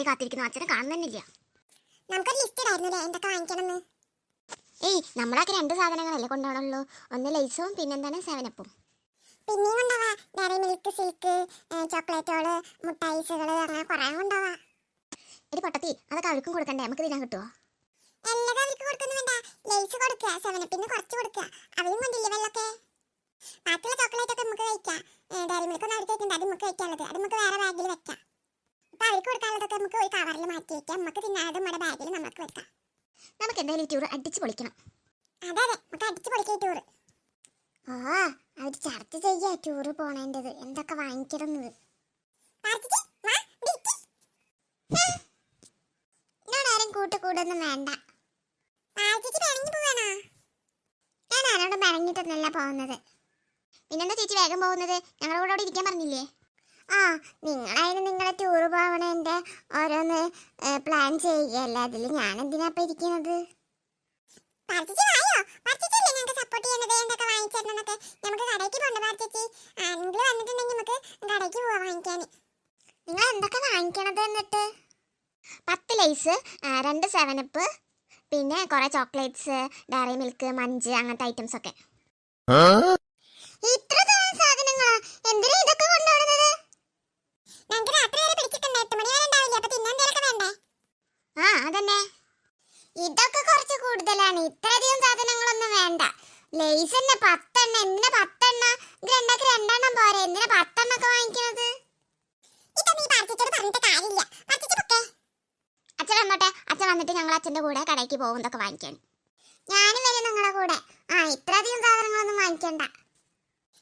നേരമായി കാത്തിരിക്കുന്നു അച്ഛനെ കാണുന്നില്ല നമുക്കൊരു ലിസ്റ്റ് ഇടായിരുന്നല്ലേ? എന്തൊക്കെ വാങ്ങിക്കണം ഏയ് നമ്മളൊക്കെ രണ്ട് സാധനങ്ങളല്ലേ കൊണ്ടുപോകണുള്ളൂ. ഒന്ന് ലൈസും പിന്നെന്താണ് സെവനപ്പും. പിന്നെയും കൊണ്ടുപോവാ. ഡയറി മിൽക്ക് സിൽക്ക് ചോക്ലേറ്റുകൾ മുട്ടായിസുകൾ അങ്ങനെ കുറേ കൊണ്ടുപോവാ. എടി പൊട്ടത്തി അതൊക്കെ അവർക്കും കൊടുക്കണ്ടേ? നമുക്ക് തിന്നാൻ കിട്ടുമോ എല്ലാം അവർക്ക് കൊടുക്കുന്നു വേണ്ട. ലൈസ് കൊടുക്കുക സെവനപ്പിന്ന് കുറച്ച് കൊടുക്കുക. അവരും കൊണ്ടില്ലേ വെള്ളമൊക്കെ? ബാക്കിയുള്ള ചോക്ലേറ്റ് ഒക്കെ നമുക്ക് കഴിക്കാം. ഡയറി മിൽക്ക് ഒന്നും അവർക്ക് കഴിക്കണ്ട. അത് നമുക്ക് കഴിക്കാനുള്ളത്. അത് നമുക്ക് വേറെ ബാഗിൽ അപ്പൊ നമുക്ക് ഒരു കവറിൽ മാറ്റി വെക്കാം. നമുക്ക് തിന്നാതെ നമ്മുടെ ബാഗിൽ നമുക്ക് വെക്കാം. നമുക്ക് എന്തായാലും ഈ ടൂർ അടിച്ച് പൊളിക്കണം. അതെ അതെ. നമുക്ക് അടിച്ച് ഈ ടൂർ ഓ അവർ ചർച്ച ചെയ്യാ ടൂർ പോണേണ്ടത് എന്തൊക്കെ വാങ്ങിക്കണമെന്നത് എന്നോട് ആരും കൂട്ടുകൂടൊന്നും വേണ്ട. ഞാൻ ആരോടും പറഞ്ഞിട്ടൊന്നല്ല പോകുന്നത്. പിന്നെന്താ ചേച്ചി വേഗം പോകുന്നത്? ഞങ്ങളുടെ കൂടെ അവിടെ ഇരിക്കാൻ പറഞ്ഞില്ലേ? ആ നിങ്ങളായാലും നിങ്ങളെ ടൂർ പോകണേന്റെ ഓരോന്ന് പ്ലാൻ ചെയ്യുകയല്ലേ? അതിൽ ഞാൻ എന്തിനാ ഇപ്പം ഇരിക്കുന്നത്? നിങ്ങൾ എന്തൊക്കെ വാങ്ങിക്കണത് എന്നിട്ട്? പത്ത് ലൈസ് രണ്ട് സെവനപ്പ് പിന്നെ കുറെ ചോക്ലേറ്റ്സ് ഡയറി മിൽക്ക് മഞ്ച് അങ്ങനത്തെ ഐറ്റംസ് ഒക്കെ ഇത്ര തോനെ സാധനങ്ങളാ എന്തിനാ ഇതൊക്കെ കൊണ്ടുപോകുന്നത് ഞങ്ങൾക്ക് രാത്രി വരെ പിടിച്ചിട്ടുണ്ട് എട്ട് മണി വരെ ഉണ്ടാവില്ല അപ്പൊ തിന്നാൻ എന്തെങ്കിലുമൊക്കെ വേണ്ടേ ആ അതന്നെ ഇതൊക്കെ കുറച്ച് കൂടുതലാണ് ഇത്രയധികം സാധനങ്ങളൊന്നും വേണ്ട. ലേസ് തന്നെ പത്തെണ്ണ എന്തിനാ പത്തെണ്ണ ഇത് രണ്ടാക്ക് രണ്ടെണ്ണം പോരെ. എന്തിനാ പത്തെണ്ണൊക്കെ വാങ്ങിക്കുന്നത് വാങ്ങിക്കണത് അച്ഛൻ വന്നോട്ടെ. അച്ഛൻ വന്നിട്ട് ഞങ്ങൾ അച്ഛന്റെ കൂടെ കടയ്ക്ക് പോകുന്നതൊക്കെ വാങ്ങിക്കാൻ. ഞാനും വരും നിങ്ങളുടെ കൂടെ. ആ ഇത്രയധികം സാധനങ്ങളൊന്നും വാങ്ങിക്കണ്ട.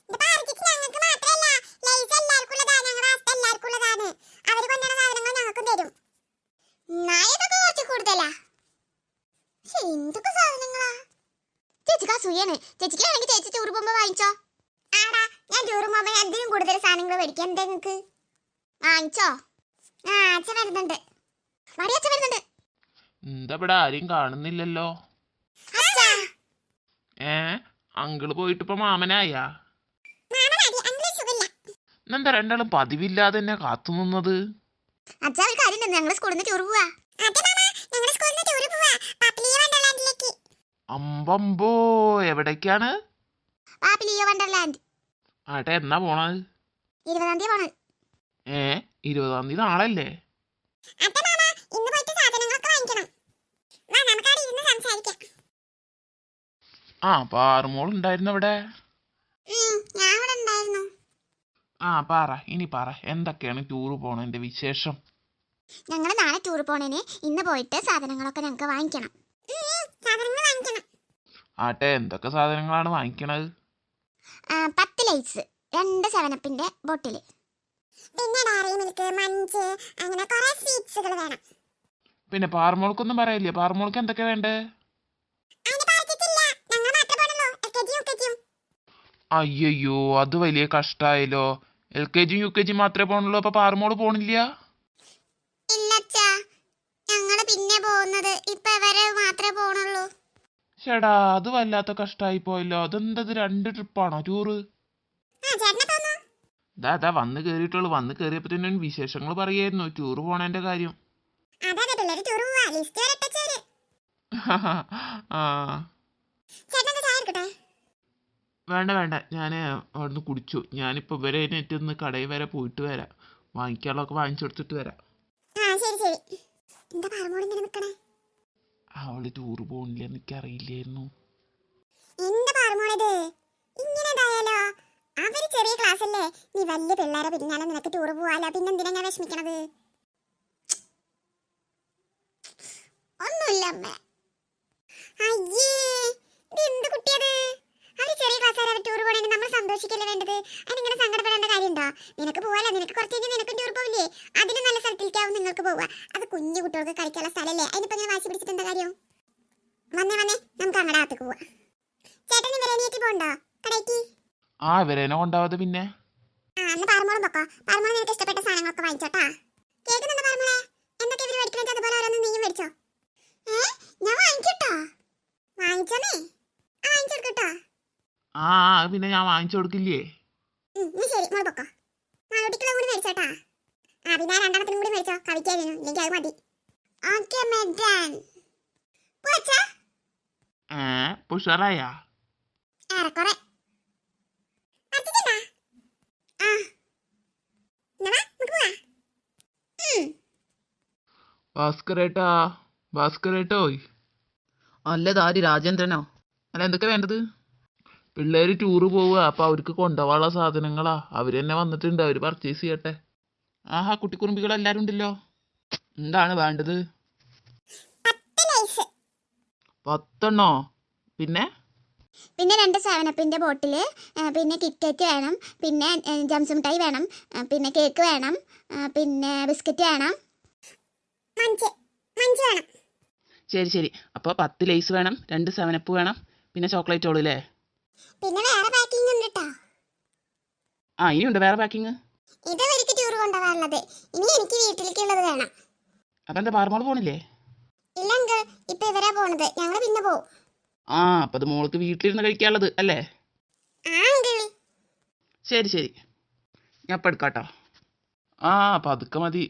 ഞങ്ങൾക്ക് മാത്രമല്ല ലേസ് എല്ലാവർക്കും ഉള്ളതാണ് ഞങ്ങളുടെ അവസ്ഥ എല്ലാവർക്കും ഉള്ളതാണ് അവർ കൊണ്ടുവന്ന സാധനങ്ങൾ ഞങ്ങൾക്കും തരും എന്നാ ഇതൊക്കെ കുറച്ച് കൂടുതലാ പക്ഷെ എന്തൊക്കെ സാധനങ്ങളാ ചേച്ചിക്ക് അസൂയാണ് ചേച്ചിക്ക് വേണമെങ്കിൽ ചേച്ചി ടൂർ പോകുമ്പോൾ വാങ്ങിച്ചോ. ആടാ ഞാൻ ടൂർ പോകുമ്പോൾ എന്തിനും കൂടുതൽ സാധനങ്ങൾ മേടിക്കാം. എന്താ നിങ്ങൾക്ക് വാങ്ങിച്ചോ? ആ അച്ഛൻ വരുന്നുണ്ട്. മടി അച്ഛൻ വരുന്നുണ്ട്. എന്താ ഇവിടെ ആരെയും കാണുന്നില്ലല്ലോ? ഏ അങ്കിൾ പോയിട്ട് ഇപ്പൊ മാമനായാ എന്താ രണ്ടാളും പതിവില്ലാതെ തന്നെ കാത്തു നിന്നത്? അച്ഛാ ഒരു കാര്യം ഞങ്ങൾ സ്കൂളിൽ നിന്ന് ടൂർ പോവാ. ഞങ്ങളുടെ സ്കൂളിൽ നിന്ന് ടൂർ പോവാ. അമ്പമ്പോ എവിടേക്കാണ്? വണ്ടർലാൻഡ്. ആട്ടെ എന്നാ പോണത്? ഇരുപതാം തീയതി പോണത്. ഏ ഇരുപതാം തീയതി നാളല്ലേ? ആ പാറുമോൾ ഉണ്ടായിരുന്നു അവിടെ? ആ പാറ ഇനി പാറ എന്തൊക്കെയാണ് ടൂർ പോണതിന്റെ വിശേഷം? ഞങ്ങൾ നാളെ ടൂർ പോണേന് ഇന്ന് പോയിട്ട് സാധനങ്ങളൊക്കെ ഞങ്ങൾക്ക് വാങ്ങിക്കണം. ഉം, സാധനങ്ങൾ വാങ്ങിക്കണം ആട്ടെ എന്തൊക്കെ സാധനങ്ങളാണ് വാങ്ങിക്കണത്? പത്ത് ലൈറ്റ്സ് രണ്ട് സെവനപ്പിന്റെ ബോട്ടിൽ. പിന്നെ ഡയറി മിൽക്ക് മഞ്ച് അങ്ങനെ കുറെ സ്വീറ്റ്സുകൾ വേണം. പിന്നെ പാറുമോൾക്കൊന്നും പറയില്ലേ? പാർമോൾക്ക് എന്തൊക്കെ വേണ്ടേ? അയ്യോ അത് വലിയ കഷ്ടായല്ലോ. L K G U K G മാത്രമേ പോണുള്ളൂ അപ്പൊ പാർമോൾ പോണില്ല? ഞങ്ങൾ പിന്നെ പോകുന്നത് ഇപ്പൊ മാത്രമേ പോണുള്ളൂ. ചേടാ അത് വല്ലാത്ത കഷ്ടായി പോയല്ലോ. അതെന്തത് രണ്ട് ട്രിപ്പാണോ? ടൂറ്? ദാ ദാ വന്ന് കേറിയിട്ടുള്ളു. വന്ന് കേറിയപ്പോ തന്നെ വിശേഷങ്ങൾ പറയായിരുന്നു. ടൂറ് പോണേന്റെ കാര്യം. വരെ വേണ്ട വേണ്ട. ഞാൻ അവിടുന്ന് കുടിച്ചു. ഞാനിപ്പോ ഇവരെ നെറ്റൊന്ന് കടയിൽ വരെ പോയിട്ട് വരാം. വാങ്ങിക്കാനുള്ളതൊക്കെ വാങ്ങിച്ചെടുത്തിട്ട് വരാം. ആ ശരി ശരി. എന്താ പാറമോട് ഇങ്ങനെ നിക്കണേ? അവൾ ടൂറ് പോണില്ല എനിക്കറിയില്ലായിരുന്നു അവർ ചെറിയ ക്ലാസ് അല്ലേ നീ വലിയ പിള്ളേരെ പിന്നാലെ നിനക്ക് ടൂർ പോവാലോ? പിന്നെന്തിനാ ഞാൻ വിഷമിക്കണത്? ഒന്നുമില്ല അമ്മ. അയ്യേ ഇത് എന്ത് കുട്ടിയത്? അവർ ചെറിയ ക്ലാസ്സുകാരെ ടൂർ പോണെങ്കിൽ നമ്മൾ സന്തോഷിക്കല്ലേ വേണ്ടത്? നിനക്ക് പോവാലോ? നിനക്ക് കുറച്ച് കഴിഞ്ഞാൽ നിനക്കും ടൂർ പോവില്ലേ? അതിന് നല്ല സ്ഥലത്തിലേക്കാവും നിങ്ങൾക്ക് പോവുക. അത് കുഞ്ഞു കുട്ടികൾക്ക് കളിക്കാനുള്ള സ്ഥലമല്ലേ? അതിനിപ്പോ ഇങ്ങനെ വാശി പിടിച്ചിട്ട് എന്താ കാര്യം? വന്നേ വന്നേ. നമുക്ക് അങ്ങടെ അകത്തേക്ക് പോവാ. ചേട്ടൻ ഇവരെ എണീറ്റ് പോണ്ടോ? കടയ്ക്ക്? ആ ഇവരേനെ കൊണ്ടാവാതെ പിന്നെ. ആ അന്ന് പാറമോളും പൊക്കോ. പാറമോൾ നിനക്ക് ഇഷ്ടപ്പെട്ട സാധനങ്ങളൊക്കെ വാങ്ങിച്ചോട്ടാ കേൾക്കുന്നുണ്ടോ പാറമോളെ എന്തൊക്കെ ഇവർ മേടിക്കണത് അതുപോലെ ഓരോന്നും നീയും മേടിച്ചോ. ഏ? ഞാൻ വാങ്ങിക്കട്ടോ? വാങ്ങിച്ചോന്നേ? ആ വാങ്ങിച്ചെടുക്കട്ടോ ആ ആ, പിന്നെ ഞാൻ വാങ്ങിച്ചു കൊടുക്കില്ലേ? ഉം, നീ ശരി. മോൾ പൊക്കോ. നാളോട്ടിക്കുള്ള കൂടി മേടിച്ചോട്ടാ ആ പിന്നെ ആ രണ്ടെണ്ണത്തിനും കൂടി മേടിച്ചോ. കവി എനിക്ക് അത് മതി. ഓക്കെ മെഡാൻ പോച്ചാ ഏ പുഷാറായാ ഏറെക്കുറെ. ഭാസ്കരേട്ടാ ഭാസ്കരേട്ടോയ്. അല്ല താരി രാജേന്ദ്രനോ. അല്ല എന്തൊക്കെ വേണ്ടത്? പിള്ളേര് ടൂറ് പോവുക. അപ്പൊ അവർക്ക് കൊണ്ടുപോകാനുള്ള സാധനങ്ങളാ. അവർ തന്നെ വന്നിട്ടുണ്ട്. അവർ പർച്ചേസ് ചെയ്യട്ടെ. ആഹാ കുട്ടിക്കുറുമ്പികൾ എല്ലാരും ഉണ്ടല്ലോ. എന്താണ് വേണ്ടത്? പത്തെണ്ണോ? പിന്നെ? പിന്നെ രണ്ട് സെവനപ്പിന്റെ ബോട്ടിൽ പിന്നെ കിറ്റ്കറ്റ് വേണം. പിന്നെ ജംസ് മിഠായി വേണം. പിന്നെ കേക്ക് വേണം. പിന്നെ ബിസ്ക്കറ്റ് വേണം. ശരി ശരി. അപ്പോൾ പത്ത് ലേസ് വേണം. രണ്ട് സെവനപ്പ് വേണം. പിന്നെ ചോക്ലേറ്റ് ഉള്ളൂ അല്ലേ പിന്നെ വേറെ പാക്കിംഗ് ഉണ്ട് കേട്ടോ ആ ഇനിയുണ്ട്. വേറെ പാക്കിംഗ് ഇത് അവർക്ക് ടൂർ കൊണ്ടുപോകാനുള്ളത് ഇനി എനിക്ക് വീട്ടിലേക്കുള്ളത് വേണം. അപ്പൊ എന്താ പാറമോൾ പോണില്ലേ? ഇല്ല അങ്കിൾ ഇപ്പൊ ഇവരാ പോണത്. ഞങ്ങൾ പിന്നെ പോവും. ആ അപ്പൊ അത് മോൾക്ക് വീട്ടിലിരുന്ന് കഴിക്കാനുള്ളത് അല്ലേ? ആ അങ്കിൾ. ശരി ശരി. ഞാൻ ഇപ്പൊ എടുക്കാട്ടോ. ആ മതി.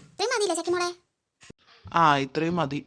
ഇത്രയും മതിയില്ല ചക്കിമോളെ ആ ഇത്രയും മതി.